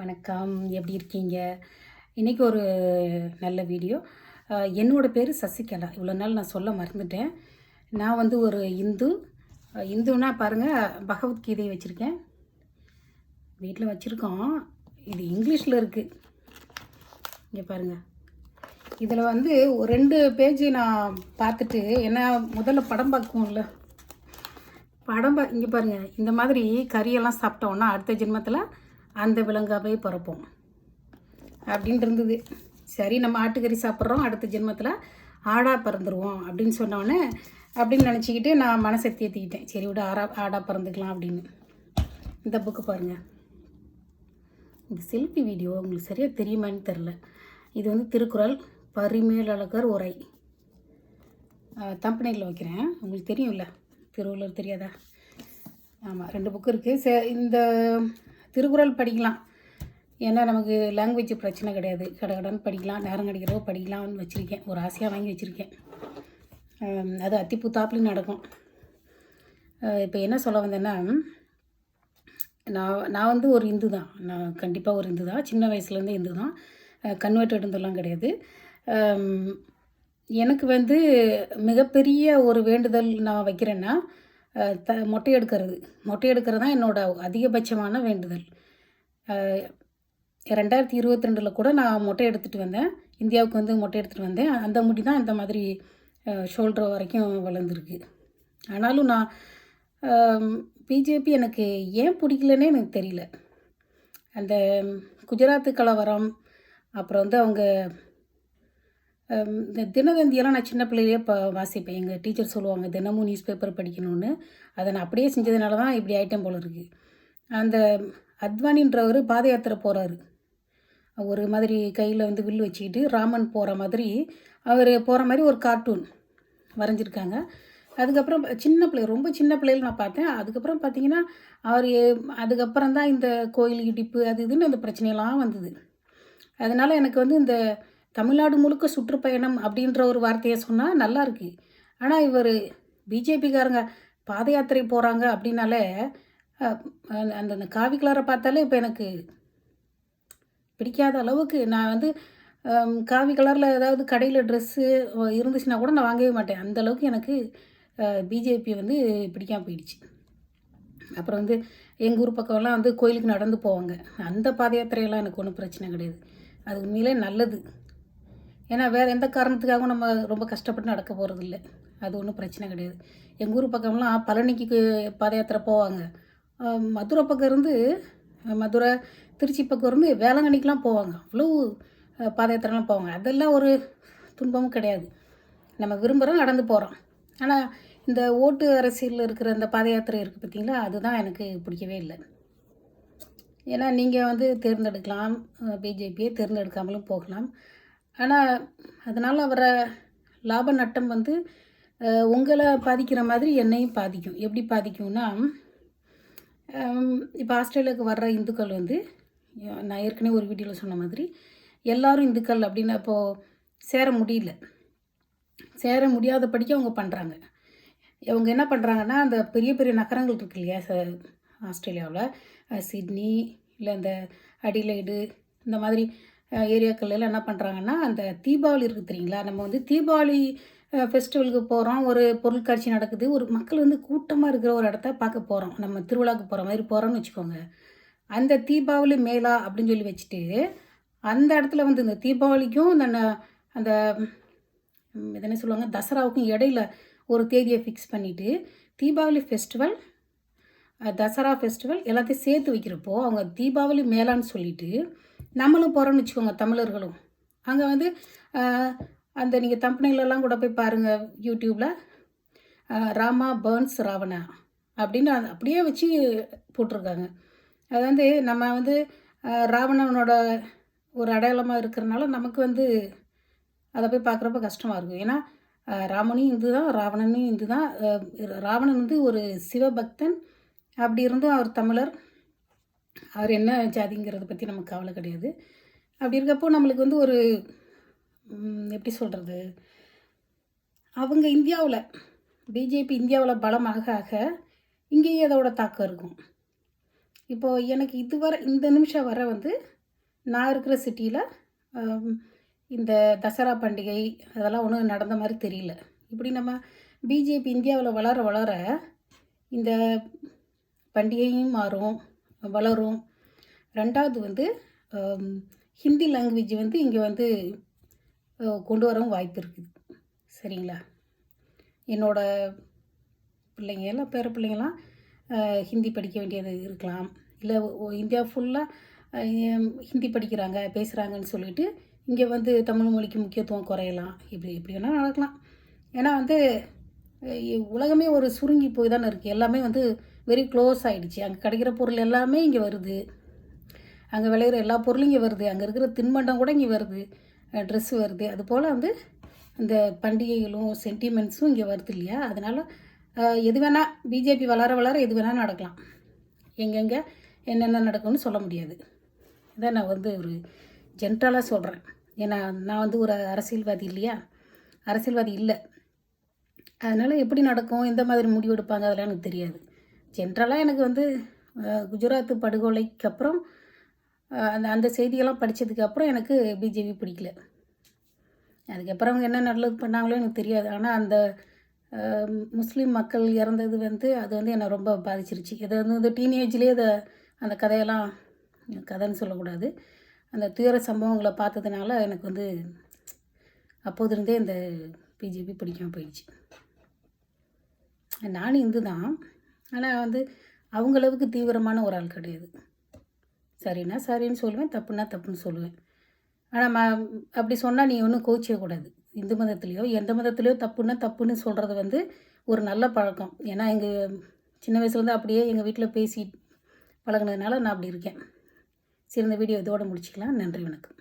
வணக்கம். எப்படி இருக்கீங்க? இன்றைக்கி ஒரு நல்ல வீடியோ. என்னோடய பேர் சசிகலா. இவ்வளோ நாள் நான் சொல்ல மறந்துட்டேன். நான் வந்து ஒரு இந்து. இந்துனா பாருங்கள் பகவத்கீதையை வச்சுருக்கேன். வீட்டில் வச்சுருக்கோம். இது இங்கிலீஷில் இருக்குது இங்கே பாருங்கள் இதில் வந்து ஒரு ரெண்டு பேஜ் நான் பார்த்துட்டு என்ன முதல்ல படம் பார்க்குவோம்ல படம் பா இங்கே பாருங்கள் இந்த மாதிரி கறியெல்லாம் சாப்பிட்டோன்னா அடுத்த ஜென்மத்தில் அந்த விலங்காவே பிறப்போம். அப்படின்ட்டு இருந்தது சரி நம்ம ஆட்டுக்கறி சாப்பிட்றோம். அடுத்த ஜென்மத்தில் ஆடாக பிறந்துருவோம் அப்படின்னு சொன்னோடனே அப்படின்னு நினச்சிக்கிட்டு நான் மனசை தேத்திக்கிட்டேன். சரி விட ஆடா ஆடாக பிறந்துக்கலாம் அப்படின்னு. இந்த புக்கு பாருங்கள் இந்த செல்ஃபி வீடியோ உங்களுக்கு சரியாக தெரியுமான்னு தெரில இது வந்து திருக்குறள் பரிமேலழகர் உரை. தம்பனையில் வைக்கிறேன். உங்களுக்கு தெரியும்ல? திருவள்ளுவர் தெரியாதா? ஆமாம் ரெண்டு புக்கு இருக்குது சே இந்த திருக்குறள் படிக்கலாம். ஏன்னா நமக்கு லாங்குவேஜ் பிரச்சனை கிடையாது. கடகடன்னு படிக்கலாம். நேரம் கிடைக்கிறதோ படிக்கலாம்னு வச்சுருக்கேன். ஒரு ஆசையாக வாங்கி வச்சுருக்கேன். அது அத்திப்பூத்தாப்புலையும் நடக்கும். இப்போ என்ன சொல்ல வந்தேன்னா நான் நான் வந்து ஒரு இந்து தான் நான் கண்டிப்பாக ஒரு இந்து தான் சின்ன வயசுலேருந்தே இந்து தான் கன்வெர்ட்டடுந்தெல்லாம் கிடையாது. எனக்கு வந்து மிகப்பெரிய ஒரு வேண்டுதல் நான் வைக்கிறேன்னா த மொட்டை எடுக்கிறது மொட்டை எடுக்கிறது தான் என்னோடய அதிகபட்சமான வேண்டுதல். ரெண்டாயிரத்தி இருபத்தி ரெண்டில் கூட நான் மொட்டை எடுத்துகிட்டு வந்தேன். இந்தியாவுக்கு வந்து மொட்டை எடுத்துகிட்டு வந்தேன். அந்த முடி தான் இந்த மாதிரி ஷோல்டர் வரைக்கும் வளர்ந்துருக்கு. ஆனாலும் நான் பிஜேபி எனக்கு ஏன் பிடிக்கலன்னே எனக்கு தெரியல. அந்த குஜராத்து கலவரம் அப்புறம் வந்து அவங்க இந்த தினதந்தியெல்லாம் நான் சின்ன பிள்ளையிலே ப வாசிப்பேன். எங்கள் டீச்சர் சொல்லுவாங்க தினமும் நியூஸ் பேப்பர் படிக்கணும்னு. அதை நான் அப்படியே செஞ்சதுனால தான் இப்படி ஐட்டம் போல இருக்குது அந்த அத்வானின்றவர் பாத யாத்திரை போகிறாரு ஒரு மாதிரி கையில் வந்து வில் வச்சுக்கிட்டு ராமன் போகிற மாதிரி அவர் போகிற மாதிரி ஒரு கார்ட்டூன் வரைஞ்சிருக்காங்க. அதுக்கப்புறம் சின்ன பிள்ளை ரொம்ப சின்ன பிள்ளையில் நான் பார்த்தேன். அதுக்கப்புறம் பார்த்தீங்கன்னா அவர் அதுக்கப்புறம் தான் இந்த கோயில் இடிப்பு அது இதுன்னு அந்த பிரச்சனையெல்லாம் வந்தது. அதனால் எனக்கு வந்து இந்த தமிழ்நாடு முழுக்க சுற்றுப்பயணம் அப்படின்ற ஒரு வார்த்தையை சொன்னால் நல்லா இருக்கு. ஆனால் இவர் பிஜேபிக்காரங்க பாத யாத்திரை போகிறாங்க அப்படின்னாலே அந்த அந்த காவி கலரை பார்த்தாலே இப்போ எனக்கு பிடிக்காத அளவுக்கு நான் வந்து காவி கலரில் ஏதாவது கடையில் ட்ரெஸ்ஸு இருந்துச்சுன்னா கூட நான் வாங்கவே மாட்டேன். அந்த அளவுக்கு எனக்கு பிஜேபி வந்து பிடிக்காமல் போயிடுச்சு. அப்புறம் வந்து எங்கள் ஊர் பக்கம்லாம் வந்து கோயிலுக்கு நடந்து போவாங்க. அந்த பாத யாத்திரையெல்லாம் எனக்கு ஒன்றும் பிரச்சனை கிடையாது. அது உண்மையிலே நல்லது. ஏன்னா வேறு எந்த காரணத்துக்காகவும் நம்ம ரொம்ப கஷ்டப்பட்டு நடக்க போகிறது இல்லை அது ஒன்றும் பிரச்சனை கிடையாது. எங்கள் ஊர் பக்கம்லாம் பழனிக்கு பாத யாத்திரை போவாங்க மதுரை பக்கம் இருந்து மதுரை திருச்சி பக்கம் இருந்து வேளாங்கண்ணிக்கெலாம் போவாங்க. அவ்வளோ பாத யாத்திரைலாம் போவாங்க. அதெல்லாம் ஒரு துன்பமும் கிடையாது. நம்ம விரும்புகிறோம் நடந்து போகிறோம் ஆனால் இந்த ஓட்டு அரசியலில் இருக்கிற இந்த பாத யாத்திரை இருக்குது பார்த்திங்களா? அதுதான் எனக்கு பிடிக்கவே இல்லை. ஏன்னா நீங்கள் வந்து தேர்ந்தெடுக்கலாம். பிஜேபியை தேர்ந்தெடுக்காமலும் போகலாம். ஆனால் அதனால் வர லாப நட்டம் வந்து உங்களை பாதிக்கிற மாதிரி என்னையும் பாதிக்கும். எப்படி பாதிக்கும்னா இப்போ ஆஸ்திரேலியாவுக்கு வர்ற இந்துக்கள் வந்து நான் ஏற்கனவே ஒரு வீடியோவில் சொன்ன மாதிரி எல்லாரும் இந்துக்கள் அப்படின்னு அப்போது சேர முடியல. சேர முடியாதபடிக்கு அவங்க பண்ணுறாங்க அவங்க என்ன பண்ணுறாங்கன்னா அந்த பெரிய பெரிய நகரங்கள் இருக்கு இல்லையா ச ஆஸ்திரேலியாவில் சிட்னி இல்லை இந்த அடிலைடு இந்த மாதிரி ஏரியாக்கள் எல்லாம் என்ன பண்ணுறாங்கன்னா அந்த தீபாவளி இருக்குது தெரியுங்களா? நம்ம வந்து தீபாவளி ஃபெஸ்டிவலுக்கு போகிறோம் ஒரு பொருட்காட்சி நடக்குது. ஒரு மக்கள் வந்து கூட்டமாக இருக்கிற ஒரு இடத்த பார்க்க போகிறோம் நம்ம திருவிழாக்கு போகிற மாதிரி போகிறோம்னு வச்சுக்கோங்க. அந்த தீபாவளி மேளா அப்படின்னு சொல்லி வச்சுட்டு அந்த இடத்துல வந்து இந்த தீபாவளிக்கும் அந்த அந்த இது என்ன சொல்லுவாங்க? தசராவுக்கும் இடையில ஒரு தேதியை ஃபிக்ஸ் பண்ணிவிட்டு தீபாவளி ஃபெஸ்டிவல் தசரா ஃபெஸ்டிவல் எல்லாத்தையும் சேர்த்து வைக்கிறப்போ அவங்க தீபாவளி மேலான்னு சொல்லிட்டு நம்மளும் போகிறோம்னு வச்சுக்கோங்க தமிழர்களும். அங்கே வந்து அந்த நீங்கள் தம்பனையிலலாம் கூட போய் பாருங்கள் யூடியூப்பில் ராமா பேர்ன்ஸ் ராவணா அப்படின்னு அப்படியே வச்சு போட்டிருக்காங்க. அது வந்து நம்ம வந்து ராவணனோட ஒரு அடையாளமாக இருக்கிறனால நமக்கு வந்து அதை போய் பார்க்குறப்ப கஷ்டமாக இருக்கும். ஏன்னா ராமனும் இந்து தான் ராவணனும் இந்து தான் ராவணன் வந்து ஒரு சிவபக்தன். அப்படி இருந்தும் அவர் தமிழர். அவர் என்ன ஜாதிங்கிறத பற்றி நமக்கு கவலை கிடையாது. அப்படி இருக்கப்போ நம்மளுக்கு வந்து ஒரு எப்படி சொல்கிறது அவங்க இந்தியாவில் பிஜேபி இந்தியாவில் பலமாக ஆக இங்கேயே அதோட தாக்கம் இருக்கும். இப்போது எனக்கு இதுவரை இந்த நிமிஷம் வர வந்து நான் இருக்கிற சிட்டியில் இந்த தசரா பண்டிகை அதெல்லாம் ஒன்றும் நடந்த மாதிரி தெரியல. இப்படி நம்ம பிஜேபி இந்தியாவில் வளர வளர இந்த பண்டிகையும் மாறும். வளரும். ரெண்டாவது வந்து ஹிந்தி லாங்குவேஜ் வந்து இங்கே வந்து கொண்டு வரவும் வாய்ப்பு இருக்குது சரிங்களா? என்னோடய பிள்ளைங்க எல்லாம் பேர பிள்ளைங்களாம் ஹிந்தி படிக்க வேண்டியது இருக்கலாம். இல்லை இந்தியா ஃபுல்லாக ஹிந்தி படிக்கிறாங்க பேசுகிறாங்கன்னு சொல்லிட்டு இங்கே வந்து தமிழ் மொழிக்கு முக்கியத்துவம் குறையலாம். இப்படி இப்படி வேணால் நடக்கலாம். ஏன்னா வந்து உலகமே ஒரு சுருங்கி போய் தானே இருக்குது எல்லாமே வந்து வெரி க்ளோஸ் ஆகிடுச்சு அங்கே கிடைக்கிற பொருள் எல்லாமே இங்கே வருது. அங்கே விளையிற எல்லா பொருளும் இங்கே வருது. அங்கே இருக்கிற தின்பண்டம் கூட இங்கே வருது. ட்ரெஸ்ஸு வருது. அதுபோல் வந்து இந்த பண்டிகைகளும் சென்டிமெண்ட்ஸும் இங்கே வருது இல்லையா? அதனால் எது வேணால் பிஜேபி வளர வளர எது வேணால் நடக்கலாம். எங்கெங்கே என்னென்ன நடக்கும்னு சொல்ல முடியாது. இதை நான் வந்து ஒரு ஜென்ரலாக சொல்கிறேன் ஏன்னா நான் வந்து ஒரு அரசியல்வாதி இல்லையா? அரசியல்வாதி இல்லை. அதனால் எப்படி நடக்கும்? எந்த மாதிரி முடிவு எடுப்பாங்க? அதெல்லாம் எனக்கு தெரியாது. ஜென்ரலாக எனக்கு வந்து குஜராத் படுகொலைக்கு அப்புறம் அந்த அந்த செய்தியெல்லாம் படித்ததுக்கப்புறம் எனக்கு பிஜேபி பிடிக்கல. அதுக்கப்புறம் அவங்க என்ன நல்லது பண்ணாங்களோ எனக்கு தெரியாது. ஆனால் அந்த முஸ்லீம் மக்கள் இறந்தது வந்து அது வந்து என்னை ரொம்ப பாதிச்சிருச்சு. இது வந்து இந்த டீனேஜ்லேயே அதை அந்த கதையெல்லாம் கதைன்னு சொல்லக்கூடாது. அந்த துயர சம்பவங்களை பார்த்ததுனால எனக்கு வந்து அப்போதிருந்தே இந்த பிஜேபி பிடிக்காமல் போயிடுச்சு. நானும் இந்து தான் ஆனால் வந்து அவங்களவுக்கு தீவிரமான ஒரு ஆள் கிடையாது. சரின்னா சரின்னு சொல்லுவேன் தப்புன்னா தப்புன்னு சொல்லுவேன். ஆனால் ம அப்படி சொன்னால் நீ ஒன்றும் கோச்சிக்கக்கூடாது இந்து மதத்துலேயோ எந்த மதத்துலேயோ தப்புன்னா தப்புன்னு சொல்கிறது வந்து ஒரு நல்ல பழக்கம். ஏன்னா எங்கள் சின்ன வயசுலேருந்து அப்படியே எங்கள் வீட்டில் பேசி பழகினதுனால நான் அப்படி இருக்கேன். சரி இந்த வீடியோ இதோட முடிச்சுக்கலாம். நன்றி வணக்கம்.